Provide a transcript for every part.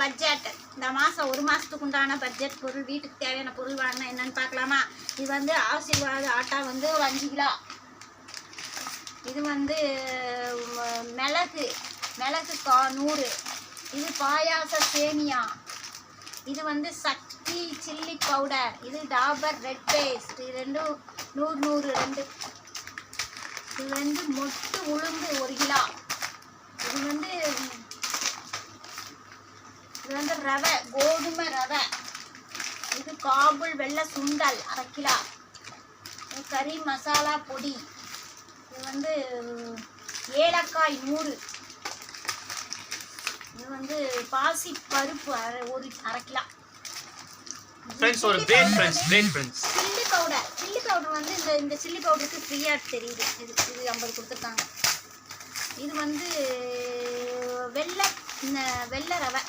Budget இந்த மாதம் ஒரு மாதத்துக்கு உண்டான பட்ஜெட் பொருள் வீட்டுக்கு தேவையான பொருள் வாங்கினா என்னன்னு பார்க்கலாமா? இது வந்து ஆசீர்வாத ஆட்டா வந்து ஒரு அஞ்சு கிலோ இது வந்து மிளகு. மிளகு கா நூறு. இது பாயாச சேமியா. இது வந்து சக்தி சில்லி பவுடர் இது டாபர் ரெட் பேஸ்ட் இது ரெண்டும் நூறு நூறு ரெண்டு. இது வந்து மொட்டு உளுந்து ஒரு கிலோ. இது வந்து வந்து ரவை கோதுமை ரவை. இது காபுல் வெள்ளை சுண்டல் அரை கிலோ. இது கறி மசாலா பொடி. இது வந்து ஏலக்காய் நூறு. இது வந்து பாசி பருப்பு அரை ஒரு அரை கிலோ. ஃப்ரெண்ட்ஸ் ஒரு great friends great friends chilli powder chilli powder வந்து இந்த இந்த சில்லி பவுடருக்கு ஃப்ரீயாக தெரியுது. இது இது ஐம்பது கொடுத்துருக்காங்க. இது வந்து வெள்ளை இந்த வெள்ளை ரவை.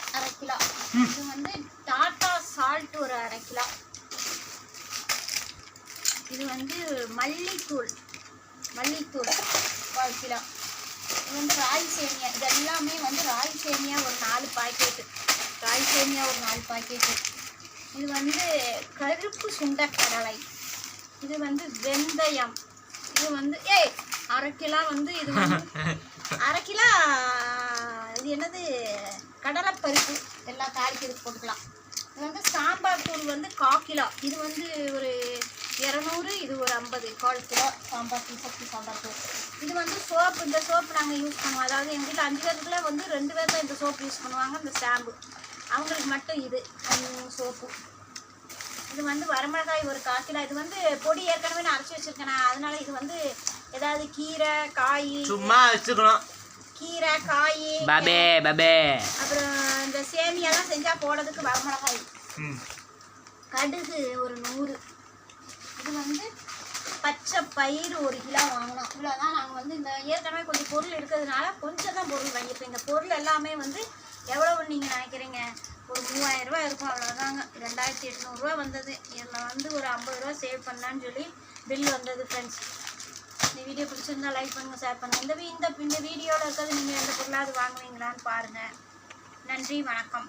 கிலோ. இது வந்து டாட்டா சால்ட் ஒரு அரை கிலோ. இது வந்து மல்லித்தூள். மல்லித்தூள் கால் கிலோ. இது வந்து ராய் சேமியா இது எல்லாமே வந்து ராய் சேமியா ஒரு நாலு பாக்கெட்டு. ராய் சேமியா ஒரு நாலு பாக்கெட்டு. இது வந்து கருப்பு சுண்டக்கடலை. இது வந்து வெந்தயம். இது வந்து ஏய் அரை கிலோ வந்து இது வந்து அரை கிலோ இது என்னது கடலைப்பருப்பு. எல்லாம் தாளிக்கிறதுக்கு போட்டுக்கலாம். இது வந்து சாம்பார் தூள் வந்து காக்கிலா இது வந்து ஒரு இரநூறு இது ஒரு ஐம்பது. கால் கிலோ சாம்பார் தூள் சக்தி சாம்பார் தூள். இது வந்து சோப்பு இந்த சோப்பு நாங்கள் யூஸ் பண்ணுவோம். அதாவது எங்கள் வீட்டில் அஞ்சு பேருக்குள்ள வந்து ரெண்டு பேர் தான் இந்த சோப்பு யூஸ் பண்ணுவாங்க இந்த ஸ்டாம்பு அவங்களுக்கு மட்டும் இது சோப்பு. இது வந்து வரமிளகாய் ஒரு காக்கிலா இது வந்து பொடி ஏற்கனவே நான் அரைச்சி வச்சுருக்கேன். அதனால இது வந்து ஏதாவது கீரை காய் சும்மா வச்சுக்கணும் கீரை காய் பபே பபே. அப்புறம் இந்த சேமியாலாம் செஞ்சால் போடுறதுக்கு வரமிளகாய் ம். கடுகு ஒரு நூறு. இது வந்து பச்சை பயிறு ஒரு கிலோ வாங்கினோம் இவ்வளோதான் நாங்கள் வந்து இந்த ஏற்கனவே கொஞ்சம் பொருள் இருக்கிறதுனால கொஞ்சம் தான் பொருள் வாங்கியிருப்போம் இந்த பொருள் எல்லாமே வந்து எவ்வளவு நீங்கள் நினைக்கிறீங்க? ஒரு மூவாயிரம் ரூபாய் இருக்கும். அவ்வளோதாங்க ரெண்டாயிரத்தி எட்நூறுரூவா வந்தது. இதில் வந்து ஒரு ஐம்பது ரூபா சேவ் பண்ணலான்னு சொல்லி பில் வந்தது ஃப்ரெண்ட்ஸ் வீடியோ பிடிச்சிருந்தா லைக் பண்ணுங்கள் ஷேர் பண்ணுங்கள் இந்த இந்த இந்த வீடியோவில் இருக்கிறது நீங்கள் எந்த பொருளாவது வாங்குவீங்களான்னு பாருங்கள் நன்றி வணக்கம்.